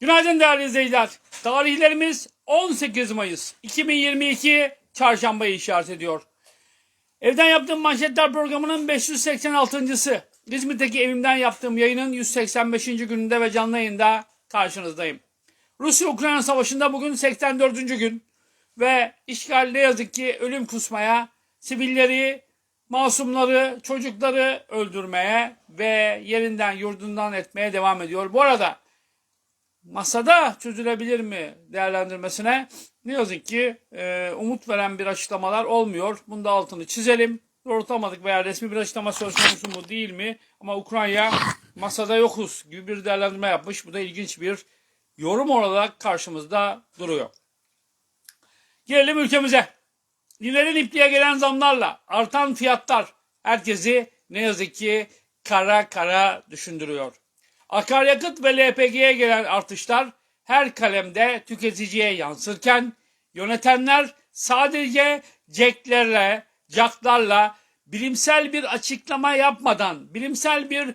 Günaydın değerli izleyiciler. Tarihlerimiz 18 Mayıs 2022 çarşambayı işaret ediyor. Evden yaptığım manşetler programının 586.sı. İzmir'deki evimden yaptığım yayının 185. gününde ve canlı yayında karşınızdayım. Rusya-Ukrayna savaşında bugün 84. gün ve işgal ne yazık ki ölüm kusmaya, sivilleri, masumları, çocukları öldürmeye ve yerinden yurdundan etmeye devam ediyor. Bu arada masada çözülebilir mi değerlendirmesine ne yazık ki e, umut veren bir açıklamalar olmuyor. Bunda altını çizelim. Doğrultamadık veya resmi bir açıklama söz konusu mu değil mi? Ama Ukrayna masada yokuz gibi bir değerlendirme yapmış. Bu da ilginç bir yorum olarak karşımızda duruyor. Gelelim ülkemize. Dilerin ipliğe gelen zamlarla artan fiyatlar herkesi ne yazık ki kara kara düşündürüyor. Akaryakıt ve LPG'ye gelen artışlar her kalemde tüketiciye yansırken yönetenler sadece ceklerle, caklarla bilimsel bir açıklama yapmadan, bilimsel bir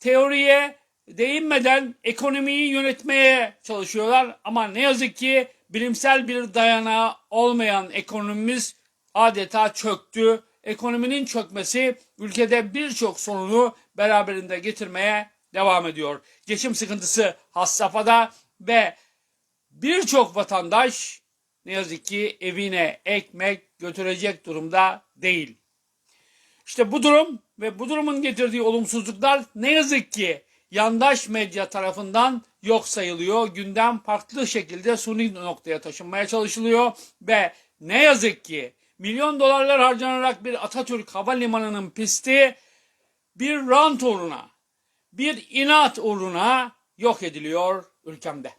teoriye değinmeden ekonomiyi yönetmeye çalışıyorlar. Ama ne yazık ki bilimsel bir dayanağı olmayan ekonomimiz adeta çöktü. Ekonominin çökmesi ülkede birçok sorunu beraberinde getirmeye devam ediyor. Geçim sıkıntısı has safhada ve birçok vatandaş ne yazık ki evine ekmek götürecek durumda değil. İşte bu durum ve bu durumun getirdiği olumsuzluklar ne yazık ki yandaş medya tarafından yok sayılıyor. Gündem farklı şekilde suni noktaya taşınmaya çalışılıyor ve ne yazık ki milyon dolarlar harcanarak bir Atatürk Havalimanı'nın pisti bir rant uğruna, bir inat uğruna yok ediliyor ülkemde.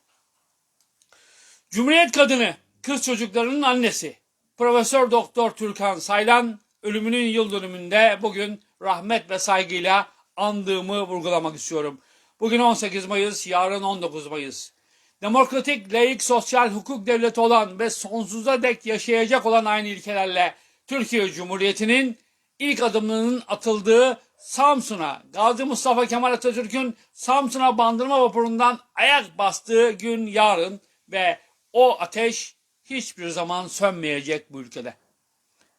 Cumhuriyet kadını, kız çocuklarının annesi, Profesör Doktor Türkan Saylan ölümünün yıl dönümünde bugün rahmet ve saygıyla andığımı vurgulamak istiyorum. Bugün 18 Mayıs, yarın 19 Mayıs. Demokratik, layık, sosyal hukuk devleti olan ve sonsuza dek yaşayacak olan aynı ilkelerle Türkiye Cumhuriyeti'nin ilk adımlarının atıldığı Samsun'a, Gazi Mustafa Kemal Atatürk'ün Samsun'a bandırma vapurundan ayak bastığı gün yarın ve o ateş hiçbir zaman sönmeyecek bu ülkede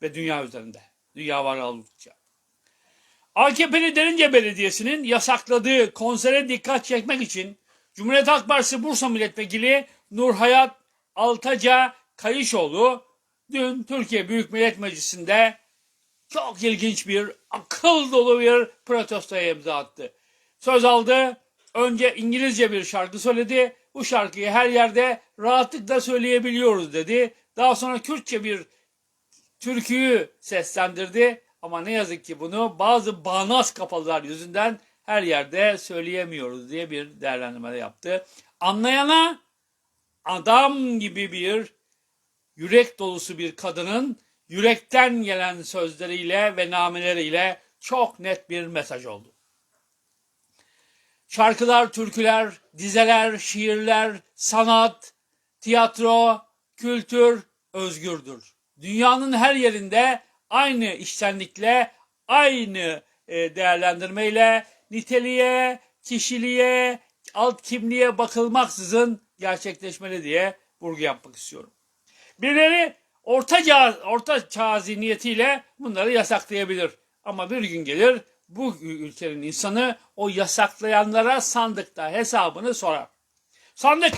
ve dünya üzerinde. Dünya var oldukça. AKP'li Derince Belediyesi'nin yasakladığı konsere dikkat çekmek için Cumhuriyet Halk Partisi Bursa Milletvekili Nurhayat Altaca Kayışoğlu dün Türkiye Büyük Millet Meclisi'nde çok ilginç bir, akıl dolu bir protestoya imza attı. Söz aldı, önce İngilizce bir şarkı söyledi, bu şarkıyı her yerde rahatlıkla söyleyebiliyoruz dedi. Daha sonra Kürtçe bir türküyü seslendirdi ama ne yazık ki bunu bazı bağnaz kafalılar yüzünden her yerde söyleyemiyoruz diye bir değerlendirme yaptı. Anlayana adam gibi bir yürek dolusu bir kadının yürekten gelen sözleriyle ve nameleriyle çok net bir mesaj oldu. Şarkılar, türküler, dizeler, şiirler, sanat, tiyatro, kültür özgürdür. Dünyanın her yerinde aynı iştenlikle, aynı e, değerlendirmeyle niteliğe, kişiliğe, alt kimliğe bakılmaksızın gerçekleşmeli diye vurgu yapmak istiyorum. Birileri orta çağ, orta çağ zihniyetiyle bunları yasaklayabilir. Ama bir gün gelir bu ülkenin insanı o yasaklayanlara sandıkta hesabını sorar. Sandık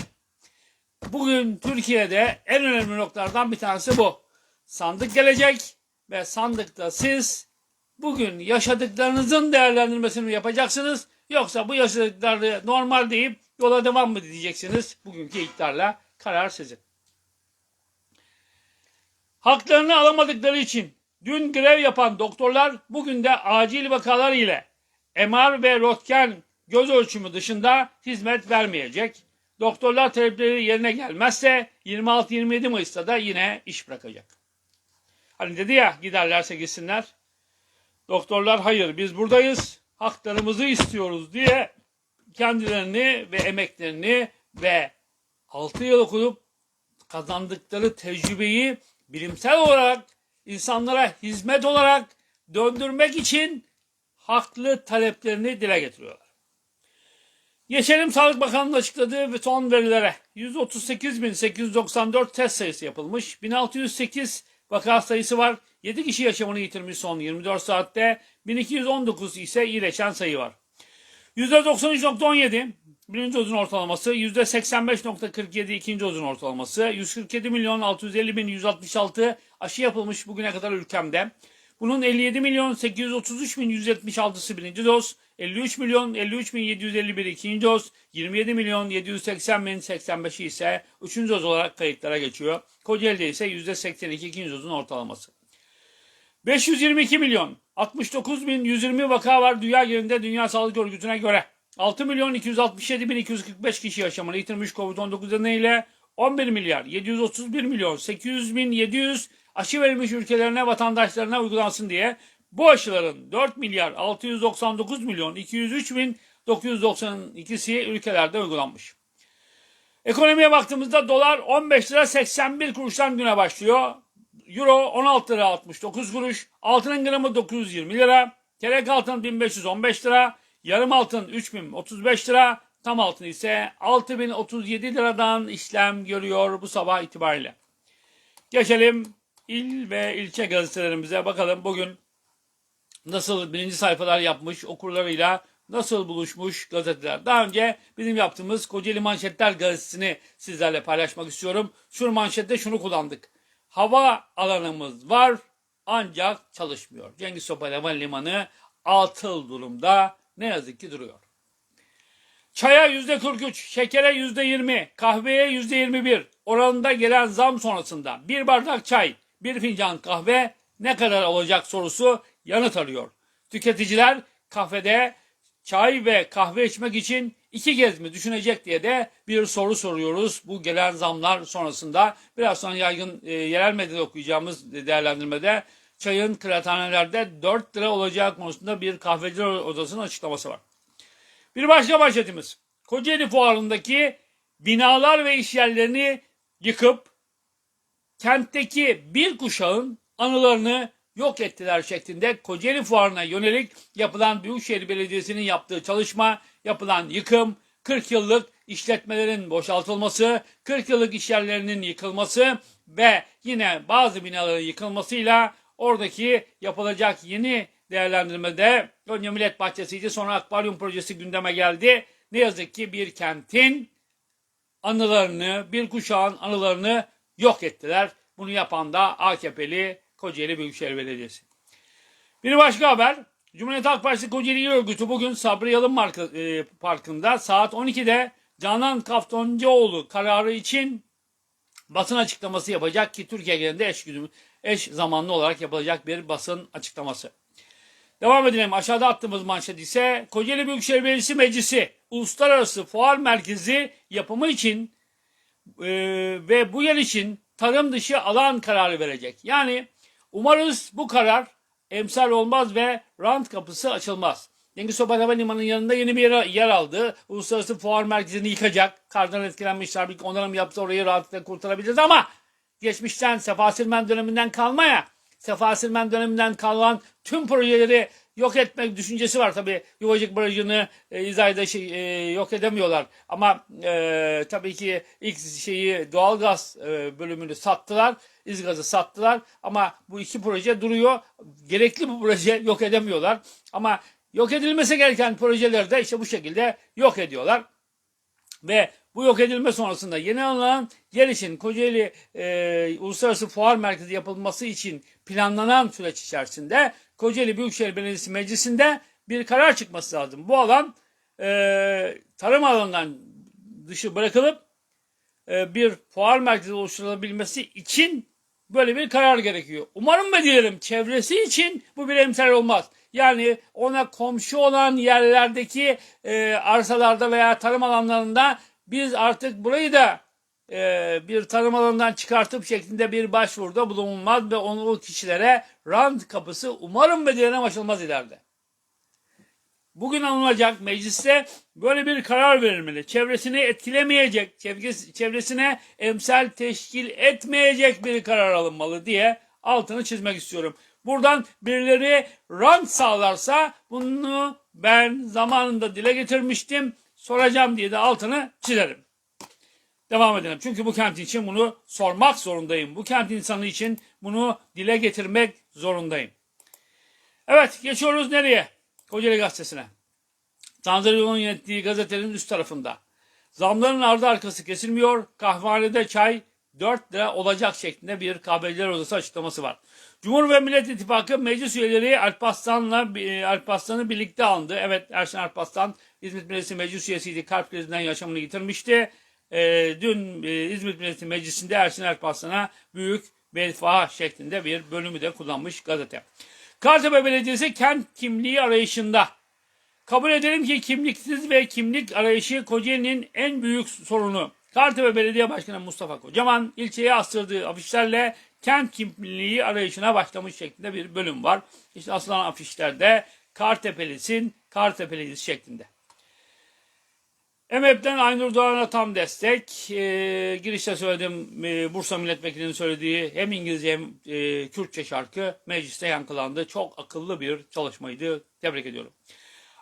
bugün Türkiye'de en önemli noktalardan bir tanesi bu. Sandık gelecek ve sandıkta siz bugün yaşadıklarınızın değerlendirmesini yapacaksınız yoksa bu yaşadıkları normal deyip yola devam mı diyeceksiniz? Bugünkü iktidarla karar sizin. Haklarını alamadıkları için dün grev yapan doktorlar bugün de acil vakalar ile MR ve röntgen göz ölçümü dışında hizmet vermeyecek. Doktorlar talepleri yerine gelmezse 26-27 Mayıs'ta da yine iş bırakacak. Hani dedi ya giderlerse gitsinler. Doktorlar hayır biz buradayız haklarımızı istiyoruz diye kendilerini ve emeklerini ve 6 yıl okudup kazandıkları tecrübeyi bilimsel olarak insanlara hizmet olarak döndürmek için haklı taleplerini dile getiriyorlar. Geçelim Sağlık Bakanlığı'nın açıkladığı son verilere. 138.894 test sayısı yapılmış. 1608 vaka sayısı var. 7 kişi yaşamını yitirmiş son 24 saatte. 1219 ise iyileşen sayı var. %93.17 birinci dozun ortalaması, %85.47 ikinci dozun ortalaması, 147 milyon 650 bin 166 aşı yapılmış bugüne kadar ülkemde. Bunun 57 milyon 833 bin 176'sı birinci doz, 53 milyon 53 bin 751 ikinci doz, 27 milyon 780 bin 85'i ise üçüncü doz olarak kayıtlara geçiyor. Kocaeli'de ise %82 ikinci dozun ortalaması. 522 milyon 69 bin 120 vaka var dünya genelinde Dünya Sağlık Örgütü'ne göre. 6 milyon 267 bin 245 kişi yaşamını yitirmiş Covid-19 nedeniyle 11 milyar 731 milyon 800 bin 700 aşı verilmiş ülkelerine vatandaşlarına uygulansın diye bu aşıların 4 milyar 699 milyon 203 bin 992'si ülkelerde uygulanmış. Ekonomiye baktığımızda dolar 15 lira 81 kuruştan güne başlıyor. Euro 16 lira 69 kuruş. Altının gramı 920 lira. Çeyrek altın 1515 lira. Yarım altın 3035 lira. Tam altın ise 6037 liradan işlem görüyor bu sabah itibariyle. Geçelim il ve ilçe gazetelerimize bakalım bugün nasıl birinci sayfalar yapmış okurlarıyla nasıl buluşmuş gazeteler. Daha önce bizim yaptığımız Kocaeli Manşetler gazetesini sizlerle paylaşmak istiyorum. Şu manşette şunu kullandık. Hava alanımız var ancak çalışmıyor. Cengiz Topal Havalimanı atıl durumda ne yazık ki duruyor. Çaya yüzde 43, şekere yüzde 20, kahveye yüzde 21 oranında gelen zam sonrasında bir bardak çay, bir fincan kahve ne kadar olacak sorusu yanıt arıyor. Tüketiciler kafede çay ve kahve içmek için iki kez mi düşünecek diye de bir soru soruyoruz bu gelen zamlar sonrasında. Biraz sonra yaygın e, yerel medyada okuyacağımız değerlendirmede çayın kıraathanelerde 4 lira olacağı konusunda bir kahveciler odasının açıklaması var. Bir başka başetimiz. Kocaeli Fuarı'ndaki binalar ve işyerlerini yıkıp kentteki bir kuşağın anılarını yok ettiler şeklinde Kocaeli Fuarı'na yönelik yapılan Büyükşehir Belediyesi'nin yaptığı çalışma, yapılan yıkım, 40 yıllık işletmelerin boşaltılması, 40 yıllık işyerlerinin yıkılması ve yine bazı binaların yıkılmasıyla oradaki yapılacak yeni değerlendirmede önce Millet Bahçesi'ydi sonra akvaryum projesi gündeme geldi. Ne yazık ki bir kentin anılarını, bir kuşağın anılarını yok ettiler. Bunu yapan da AKP'li Kocaeli Büyükşehir Belediyesi. Bir başka haber. Cumhuriyet Halk Partisi Kocaeli İl Örgütü bugün Sabri Yalın e, Parkı'nda saat 12'de Canan Kaftancıoğlu kararı için basın açıklaması yapacak ki Türkiye genelinde eş, eş zamanlı olarak yapılacak bir basın açıklaması. Devam edelim. Aşağıda attığımız manşet ise Kocaeli Büyükşehir Belediyesi Meclisi Uluslararası Fuar Merkezi yapımı için e, ve bu yer için tarım dışı alan kararı verecek. Yani umarız bu karar emsal olmaz ve rant kapısı açılmaz. Cengiz Topal Havalimanı'nın yanında yeni bir yer, yer aldı. Uluslararası Fuar Merkezi'ni yıkacak. Kardan etkilenmişler. Bir onarım yapsa orayı rahatlıkla kurtarabiliriz ama geçmişten Sefa Silmen döneminden kalmaya Sefa Silmen döneminden kalan tüm projeleri yok etmek düşüncesi var. Tabi Yuvacık Barajı'nı e, İzay'da şey, e, yok edemiyorlar. Ama e, tabii ki ilk şeyi doğalgaz e, bölümünü sattılar. İzgaz'ı sattılar. Ama bu iki proje duruyor. Gerekli bu proje yok edemiyorlar. Ama yok edilmesi gereken projeleri de işte bu şekilde yok ediyorlar. Ve bu yok edilme sonrasında yeni alınan yer için Kocaeli e, Uluslararası Fuar Merkezi yapılması için planlanan süreç içerisinde Kocaeli Büyükşehir Belediyesi Meclisi'nde bir karar çıkması lazım. Bu alan e, tarım alanından dışı bırakılıp e, bir fuar merkezi oluşturulabilmesi için böyle bir karar gerekiyor. Umarım ve dilerim çevresi için bu bir emsal olmaz. Yani ona komşu olan yerlerdeki e, arsalarda veya tarım alanlarında biz artık burayı da e, bir tarım alanından çıkartıp şeklinde bir başvuruda bulunmaz ve onu o kişilere rant kapısı umarım ve dilerim açılmaz ileride. Bugün alınacak mecliste böyle bir karar verilmeli. Çevresini etkilemeyecek, çevresine emsal teşkil etmeyecek bir karar alınmalı diye altını çizmek istiyorum. Buradan birileri rant sağlarsa bunu ben zamanında dile getirmiştim. Soracağım diye de altını çizerim. Devam edelim. Çünkü bu kent için bunu sormak zorundayım. Bu kent insanı için bunu dile getirmek zorundayım. Evet geçiyoruz nereye? Kocaeli Gazetesi'ne. Yol'un yönettiği gazetenin üst tarafında. Zamların ardı arkası kesilmiyor. Kahvehanede çay 4 lira olacak şeklinde bir KBC'ler odası açıklaması var. Cumhur ve Millet İttifakı meclis üyeleri Alparslan'la e, Alparslan'ı birlikte aldı. Evet Ersin Alparslan İzmit Meclisi meclis üyesiydi. Kalp krizinden yaşamını yitirmişti. E, dün e, İzmit Meclisi Meclisi'nde Ersin Alparslan'a büyük vefa şeklinde bir bölümü de kullanmış gazete. Kartepe Belediyesi kent kimliği arayışında. Kabul edelim ki kimliksiz ve kimlik arayışı Kocaeli'nin en büyük sorunu. Kartepe Belediye Başkanı Mustafa Kocaman ilçeye astırdığı afişlerle kent kimliği arayışına başlamış şeklinde bir bölüm var. İşte asılan afişlerde Kartepelisin, Kartepeliyiz şeklinde. EMEP'ten Aynur Doğan'a tam destek. Ee, girişte söyledim e, Bursa Milletvekili'nin söylediği hem İngilizce hem e, Kürtçe şarkı mecliste yankılandı. Çok akıllı bir çalışmaydı. Tebrik ediyorum.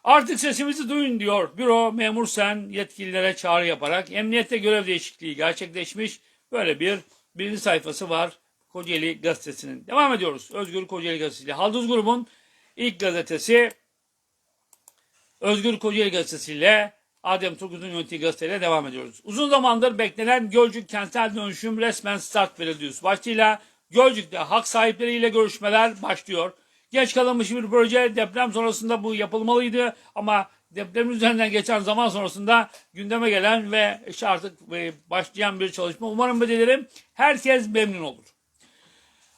Artık sesimizi duyun diyor büro memur sen yetkililere çağrı yaparak emniyette görev değişikliği gerçekleşmiş. Böyle bir birinci sayfası var Kocaeli Gazetesi'nin. Devam ediyoruz. Özgür Kocaeli Gazetesi. Halduz grubun ilk gazetesi Özgür Kocaeli Gazetesi ile Adem Turgut'un yönettiği gazeteyle devam ediyoruz. Uzun zamandır beklenen Gölcük kentsel dönüşüm resmen start verildi. Başlığıyla Gölcük'te hak sahipleriyle görüşmeler başlıyor. Geç kalınmış bir proje deprem sonrasında bu yapılmalıydı ama deprem üzerinden geçen zaman sonrasında gündeme gelen ve işte artık e, başlayan bir çalışma. Umarım bedelerim herkes memnun olur.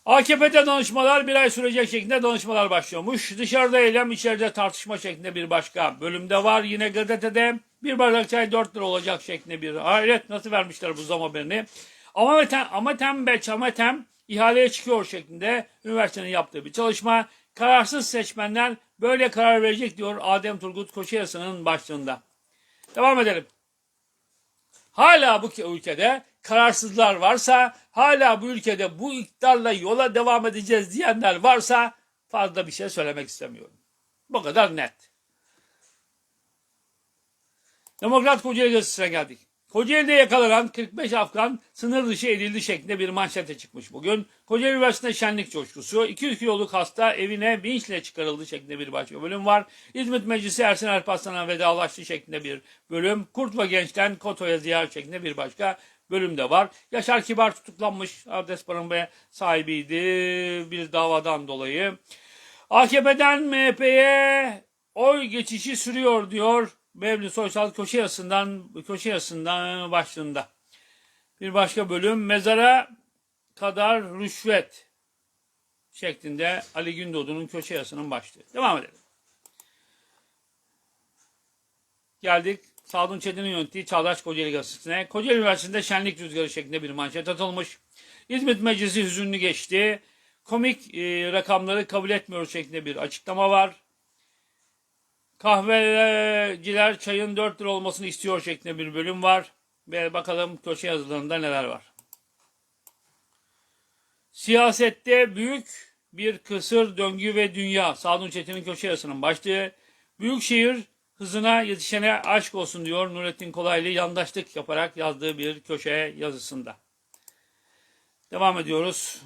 AKP'de danışmalar bir ay sürecek şeklinde danışmalar başlıyormuş. Dışarıda eylem, içeride tartışma şeklinde bir başka bölümde var. Yine gazetede bir bardak çay 4 lira olacak şeklinde bir hayret. Nasıl vermişler bu zam haberini? Ama tem, ama tem, ama tem ihaleye çıkıyor şeklinde üniversitenin yaptığı bir çalışma. Kararsız seçmenler böyle karar verecek diyor Adem Turgut Koçyası'nın başlığında. Devam edelim. Hala bu ülkede kararsızlar varsa, hala bu ülkede bu iktidarla yola devam edeceğiz diyenler varsa fazla bir şey söylemek istemiyorum. Bu kadar net. Demokrat Kocaeli Gazetesi'ne geldik. Kocaeli'de yakalanan 45 Afgan sınır dışı edildi şeklinde bir manşete çıkmış bugün. Kocaeli Üniversitesi'nde şenlik coşkusu. 200 kiloluk hasta evine vinçle çıkarıldı şeklinde bir başka bölüm var. İzmit Meclisi Ersin Alparslan'a vedalaştı şeklinde bir bölüm. Kurt ve Genç'ten Koto'ya ziyaret şeklinde bir başka bölüm de var. Yaşar Kibar tutuklanmış. Adres barınma sahibiydi bir davadan dolayı. AKP'den MHP'ye oy geçişi sürüyor diyor. Mevlüt Soysal köşe yazısından, köşe yazısından başlığında. Bir başka bölüm mezara kadar rüşvet şeklinde Ali Gündoğdu'nun köşe yazısının başlığı. Devam edelim. Geldik Sadun Çetin'in yönettiği Çağdaş Kocaeli Gazetesi'ne. Kocaeli Üniversitesi'nde şenlik rüzgarı şeklinde bir manşet atılmış. İzmit Meclisi hüzünlü geçti. Komik e, rakamları kabul etmiyor şeklinde bir açıklama var. Kahveciler çayın 4 lira olmasını istiyor şeklinde bir bölüm var. Ve bakalım köşe yazılarında neler var. Siyasette büyük bir kısır döngü ve dünya. Sadun Çetin'in köşe yazısının başlığı. Büyükşehir hızına yetişene aşk olsun diyor Nurettin Kolaylı yandaşlık yaparak yazdığı bir köşe yazısında. Devam ediyoruz.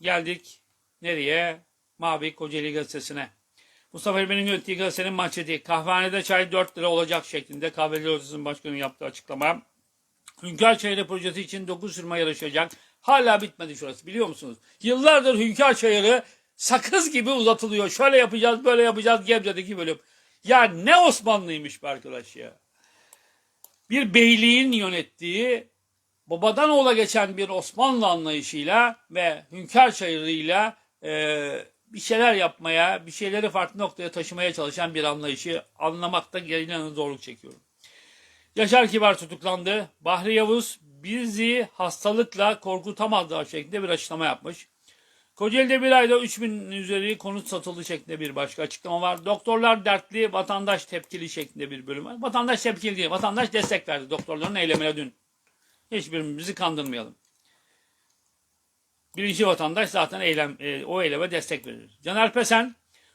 Geldik nereye? Mavi Kocaeli Gazetesi'ne. Mustafa Erben'in yönettiği gazetenin manşeti kahvehanede çay 4 lira olacak şeklinde kahveciler odasının başkanı yaptığı açıklama. Hünkar Çayırı projesi için 9 firma yarışacak. Hala bitmedi şurası biliyor musunuz? Yıllardır Hünkar Çayırı sakız gibi uzatılıyor. Şöyle yapacağız böyle yapacağız Gebze'deki bölüm. Ya ne Osmanlıymış be arkadaş ya. Bir beyliğin yönettiği babadan oğula geçen bir Osmanlı anlayışıyla ve Hünkar Çayırı'yla e, bir şeyler yapmaya, bir şeyleri farklı noktaya taşımaya çalışan bir anlayışı anlamakta gelinen zorluk çekiyorum. Yaşar Kibar tutuklandı. Bahri Yavuz bizi hastalıkla korkutamazlar şeklinde bir açıklama yapmış. Kocaeli'de bir ayda 3000 üzeri konut satıldı şeklinde bir başka açıklama var. Doktorlar dertli, vatandaş tepkili şeklinde bir bölüm var. Vatandaş tepkili değil, vatandaş destek verdi doktorların eylemine dün. Hiçbirimizi kandırmayalım. Birinci vatandaş zaten eylem, e, o eyleme destek verir. Caner Pesen,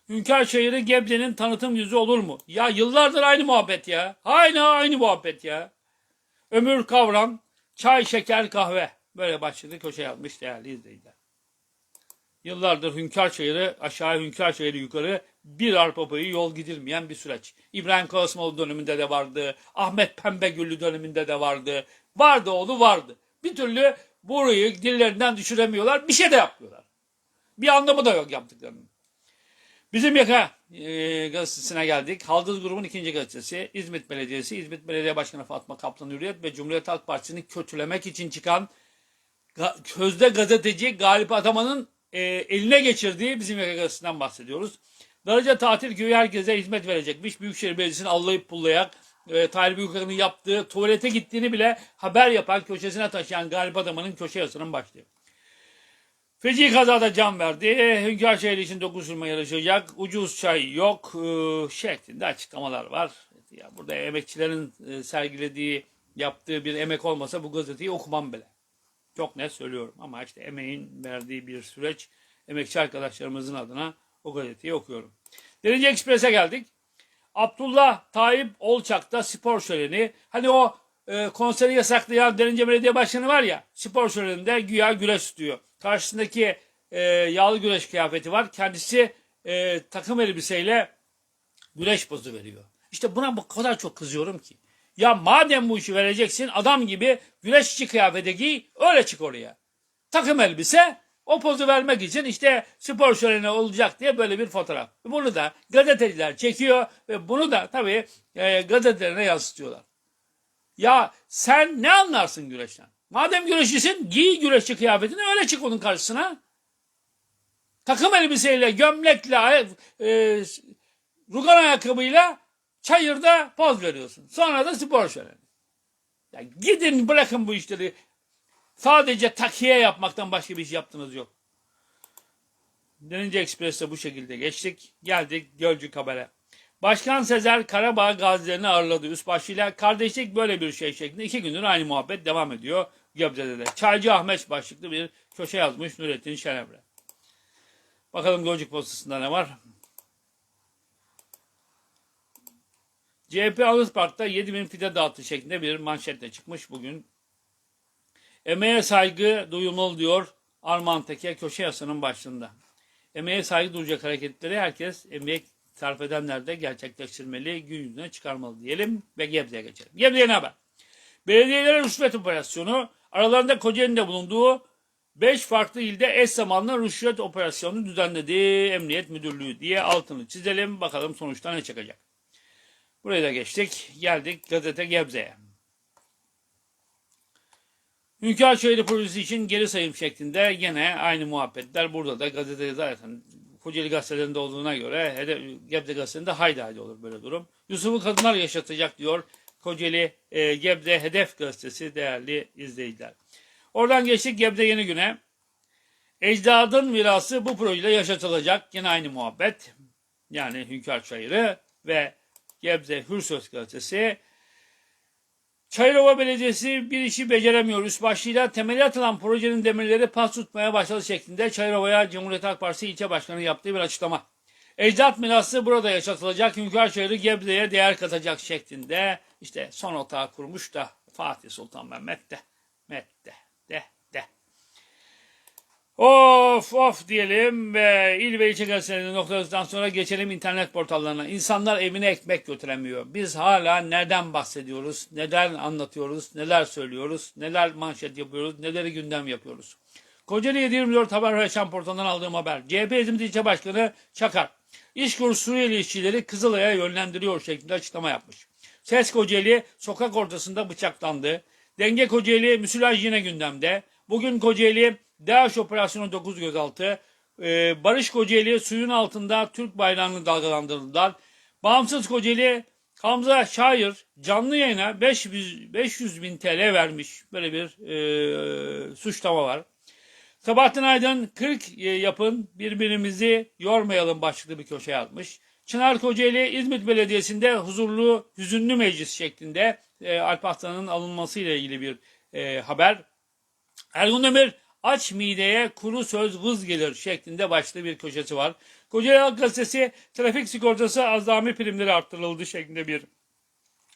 Hünkar Şehri Gebze'nin tanıtım yüzü olur mu? Ya yıllardır aynı muhabbet ya. Aynı aynı muhabbet ya. Ömür kavram, çay, şeker, kahve. Böyle başladı köşe yazmış değerli izleyiciler. Yıllardır Hünkar Şehri aşağı Hünkar Şehri yukarı bir arpa boyu yol gidilmeyen bir süreç. İbrahim Kasımoğlu döneminde de vardı. Ahmet Pembegüllü döneminde de vardı. Vardı oğlu vardı. Bir türlü burayı dillerinden düşüremiyorlar. Bir şey de yapmıyorlar. Bir anlamı da yok yaptıklarının. Bizim yaka e, gazetesine geldik. Haldız grubun ikinci gazetesi. İzmit Belediyesi, İzmit Belediye Başkanı Fatma Kaplan Hürriyet ve Cumhuriyet Halk Partisi'ni kötülemek için çıkan ga- közde gazeteci Galip Ataman'ın e, eline geçirdiği bizim yaka gazetesinden bahsediyoruz. Darıca tatil köyü herkese hizmet verecekmiş. Büyükşehir Belediyesi'ni allayıp pullayak e, Talip Büyükak'ın yaptığı tuvalete gittiğini bile haber yapan köşesine taşıyan Galip Ataman'ın köşe yazısının başlığı. Feci kazada can verdi. Hünkar şehri için dokuz sürme yarışacak. Ucuz çay yok. Ee, şeklinde açıklamalar var. Ya burada emekçilerin e, sergilediği, yaptığı bir emek olmasa bu gazeteyi okumam bile. Çok net söylüyorum. Ama işte emeğin verdiği bir süreç. Emekçi arkadaşlarımızın adına o gazeteyi okuyorum. Derince Ekspres'e geldik. Abdullah Tayyip Olçak'ta spor şöleni. Hani o e, konseri yasaklayan Derince Belediye Başkanı var ya spor şöleninde güya güreş tutuyor. Karşısındaki e, yağlı güreş kıyafeti var. Kendisi e, takım elbiseyle güreş pozu veriyor. İşte buna bu kadar çok kızıyorum ki. Ya madem bu işi vereceksin adam gibi güreşçi kıyafeti giy öyle çık oraya. Takım elbise o pozu vermek için işte spor şöleni olacak diye böyle bir fotoğraf. Bunu da gazeteciler çekiyor ve bunu da tabii e, gazetelerine yansıtıyorlar. Ya sen ne anlarsın güreşten? Madem güreşçisin giy güreşçi kıyafetini öyle çık onun karşısına. Takım elbiseyle, gömlekle, e, rugan ayakkabıyla çayırda poz veriyorsun. Sonra da spor şöleni. Ya gidin bırakın bu işleri. Sadece takiye yapmaktan başka bir şey yaptınız yok. Denice Ekspres'te bu şekilde geçtik. Geldik Gölcük Haber'e. Başkan Sezer Karabağ gazilerini ağırladı. Üst başlığıyla kardeşlik böyle bir şey şeklinde iki gündür aynı muhabbet devam ediyor Gebze'de de. Çaycı Ahmet başlıklı bir köşe yazmış Nurettin Şenemre. Bakalım Gölcük postasında ne var? CHP Anıt Park'ta 7000 fide dağıtı şeklinde bir manşetle çıkmış bugün. Emeğe saygı duyulmalı diyor Arman Teke köşe yazısının başlığında. Emeğe saygı duyacak hareketleri herkes emek sarf edenler de gerçekleştirmeli, gün yüzüne çıkarmalı diyelim ve Gebze'ye geçelim. Gebze'ye ne haber? Belediyelere rüşvet operasyonu aralarında Kocaeli'nde bulunduğu 5 farklı ilde eş zamanlı rüşvet operasyonu düzenledi Emniyet Müdürlüğü diye altını çizelim. Bakalım sonuçta ne çıkacak. Buraya da geçtik. Geldik gazete Gebze'ye. Hünkar Şehri projesi için geri sayım şeklinde yine aynı muhabbetler burada da gazetede zaten Kocaeli gazetelerinde olduğuna göre Gebze gazetelerinde haydi haydi olur böyle durum. Yusuf'u kadınlar yaşatacak diyor Kocaeli e, Gebze Hedef gazetesi değerli izleyiciler. Oradan geçtik Gebze Yeni Güne. Ecdadın mirası bu projeyle yaşatılacak. Yine aynı muhabbet. Yani Hünkar Çayırı ve Gebze Hürsöz gazetesi. Çayırova Belediyesi bir işi beceremiyor. Üst başlığıyla temeli atılan projenin demirleri pas tutmaya başladı şeklinde Çayırova'ya Cumhuriyet Halk Partisi ilçe başkanı yaptığı bir açıklama. Ecdat mirası burada yaşatılacak. Hünkar Şehri Gebze'ye değer katacak şeklinde işte son otağı kurmuş da Fatih Sultan Mehmet de. Mehmet. De. Of of diyelim ve il ve ilçe gazetelerinin noktalarından sonra geçelim internet portallarına. İnsanlar evine ekmek götüremiyor. Biz hala neden bahsediyoruz, neden anlatıyoruz, neler söylüyoruz, neler manşet yapıyoruz, neleri gündem yapıyoruz. Kocaeli 724 Haber ve Yaşam portalından aldığım haber. CHP İzmit İlçe Başkanı Çakar. İşkur Suriyeli işçileri Kızılay'a yönlendiriyor şeklinde açıklama yapmış. Ses Kocaeli sokak ortasında bıçaklandı. Denge Kocaeli müsilaj yine gündemde. Bugün Kocaeli DAEŞ operasyonu 9 gözaltı. Ee, Barış Kocaeli suyun altında Türk bayrağını dalgalandırdılar. Bağımsız Kocaeli Hamza Şair canlı yayına 500, 500 bin TL vermiş. Böyle bir e, suçlama var. Sabahattin Aydın 40 yapın birbirimizi yormayalım başlıklı bir köşe yazmış. Çınar Kocaeli İzmit Belediyesi'nde huzurlu hüzünlü meclis şeklinde e, Alp Aslan'ın alınması ile ilgili bir e, haber. Ergun Demir aç mideye kuru söz vız gelir şeklinde başlığı bir köşesi var. Kocaeli Gazetesi trafik sigortası azami primleri arttırıldı şeklinde bir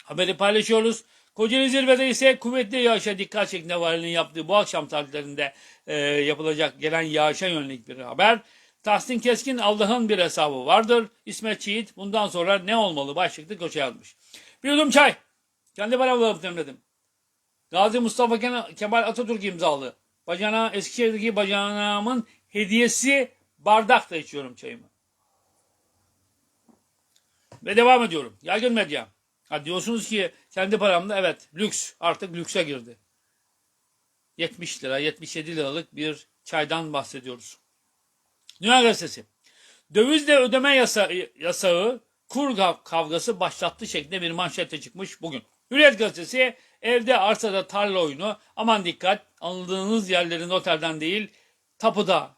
haberi paylaşıyoruz. Kocaeli Zirve'de ise kuvvetli yağışa dikkat şeklinde valinin yaptığı bu akşam saatlerinde e, yapılacak gelen yağışa yönelik bir haber. Tahsin Keskin Allah'ın bir hesabı vardır. İsmet Çiğit bundan sonra ne olmalı başlıklı köşe yazmış. Bir yudum çay. Kendi paramla demledim. Gazi Mustafa Kemal Atatürk imzalı. Bacana, Eskişehir'deki bacanağımın hediyesi bardakta içiyorum çayımı. Ve devam ediyorum. Yaygın medya. Ha diyorsunuz ki kendi paramla evet lüks artık lükse girdi. 70 lira 77 liralık bir çaydan bahsediyoruz. Dünya Gazetesi. Dövizle ödeme yasa yasağı kur kav- kavgası başlattı şeklinde bir manşette çıkmış bugün. Hürriyet Gazetesi evde arsada tarla oyunu aman dikkat alındığınız yerleri noterden değil tapuda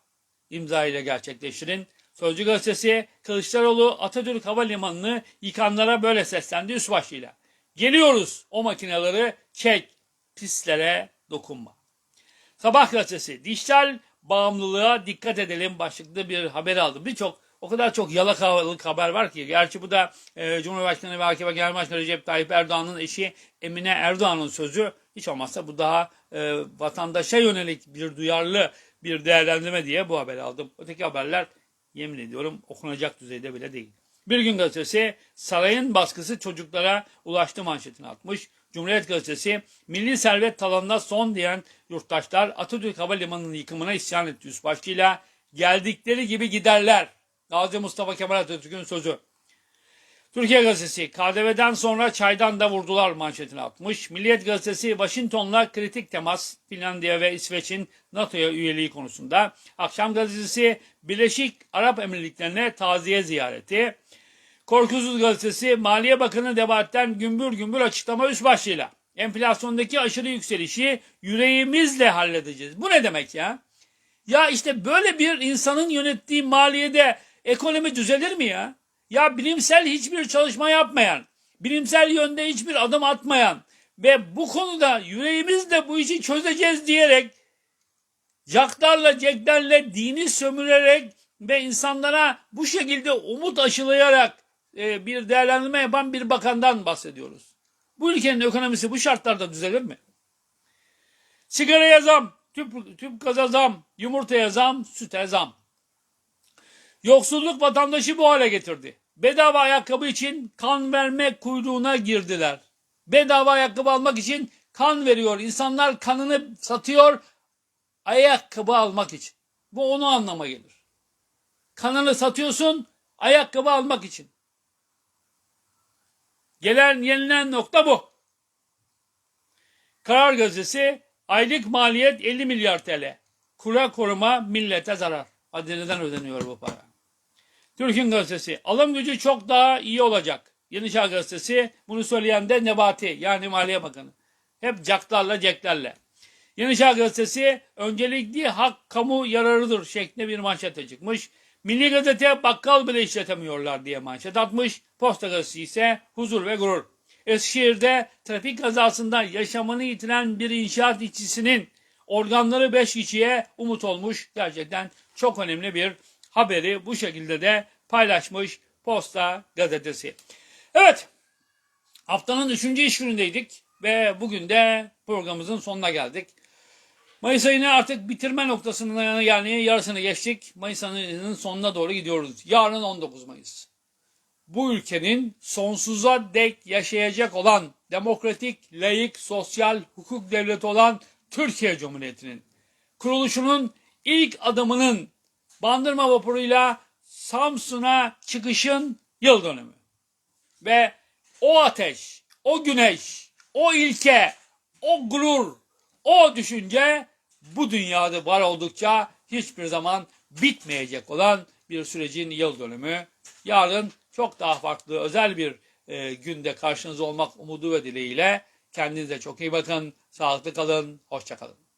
imza ile gerçekleştirin. Sözcü gazetesi Kılıçdaroğlu Atatürk Havalimanı'nı yıkanlara böyle seslendi üst başlığıyla. Geliyoruz o makineleri çek pislere dokunma. Sabah gazetesi dijital bağımlılığa dikkat edelim başlıklı bir haber aldım. Birçok o kadar çok yalakalık haber var ki. Gerçi bu da e, Cumhurbaşkanı ve AKP Genel Başkanı Recep Tayyip Erdoğan'ın eşi Emine Erdoğan'ın sözü. Hiç olmazsa bu daha e, vatandaşa yönelik bir duyarlı bir değerlendirme diye bu haberi aldım. Öteki haberler yemin ediyorum okunacak düzeyde bile değil. Bir gün gazetesi sarayın baskısı çocuklara ulaştı manşetini atmış. Cumhuriyet gazetesi milli servet talanına son diyen yurttaşlar Atatürk Havalimanı'nın yıkımına isyan etti üst başlığıyla geldikleri gibi giderler. Gazi Mustafa Kemal Atatürk'ün sözü. Türkiye Gazetesi KDV'den sonra çaydan da vurdular manşetini atmış. Milliyet Gazetesi Washington'la kritik temas Finlandiya ve İsveç'in NATO'ya üyeliği konusunda. Akşam Gazetesi Birleşik Arap Emirlikleri'ne taziye ziyareti. Korkusuz Gazetesi Maliye Bakanı debatten gümbür gümbür açıklama üst başlığıyla. Enflasyondaki aşırı yükselişi yüreğimizle halledeceğiz. Bu ne demek ya? Ya işte böyle bir insanın yönettiği maliyede ekonomi düzelir mi ya? Ya bilimsel hiçbir çalışma yapmayan, bilimsel yönde hiçbir adım atmayan ve bu konuda yüreğimizle bu işi çözeceğiz diyerek Jaklarla, ceklerle, dini sömürerek ve insanlara bu şekilde umut aşılayarak e, bir değerlendirme yapan bir bakandan bahsediyoruz. Bu ülkenin ekonomisi bu şartlarda düzelir mi? Sigaraya zam, tüp, tüp gaza zam, yumurtaya zam, süte zam. Yoksulluk vatandaşı bu hale getirdi. Bedava ayakkabı için kan verme kuyruğuna girdiler. Bedava ayakkabı almak için kan veriyor. İnsanlar kanını satıyor ayakkabı almak için. Bu onu anlama gelir. Kanını satıyorsun ayakkabı almak için. Gelen yenilen nokta bu. Karar gazetesi aylık maliyet 50 milyar TL. Kura koruma millete zarar. Hadi neden ödeniyor bu para? Türk'ün gazetesi alım gücü çok daha iyi olacak. Yeni Çağ gazetesi bunu söyleyen de Nebati yani Maliye Bakanı. Hep caklarla ceklerle. Yeni Çağ Gazetesi öncelikli hak kamu yararıdır şeklinde bir manşete çıkmış. Milli Gazete bakkal bile işletemiyorlar diye manşet atmış. Posta Gazetesi ise huzur ve gurur. Eskişehir'de trafik kazasında yaşamını yitiren bir inşaat işçisinin organları 5 kişiye umut olmuş. Gerçekten çok önemli bir haberi bu şekilde de paylaşmış Posta Gazetesi. Evet haftanın 3. iş günündeydik ve bugün de programımızın sonuna geldik. Mayıs ayını artık bitirme noktasına yani yarısını geçtik. Mayıs ayının sonuna doğru gidiyoruz. Yarın 19 Mayıs. Bu ülkenin sonsuza dek yaşayacak olan demokratik, layık, sosyal, hukuk devleti olan Türkiye Cumhuriyeti'nin kuruluşunun ilk adımının Bandırma vapuruyla Samsun'a çıkışın yıl dönümü. Ve o ateş, o güneş, o ilke, o gurur, o düşünce bu dünyada var oldukça hiçbir zaman bitmeyecek olan bir sürecin yıl dönümü. Yarın çok daha farklı özel bir e, günde karşınızda olmak umudu ve dileğiyle kendinize çok iyi bakın. Sağlıklı kalın. Hoşça kalın.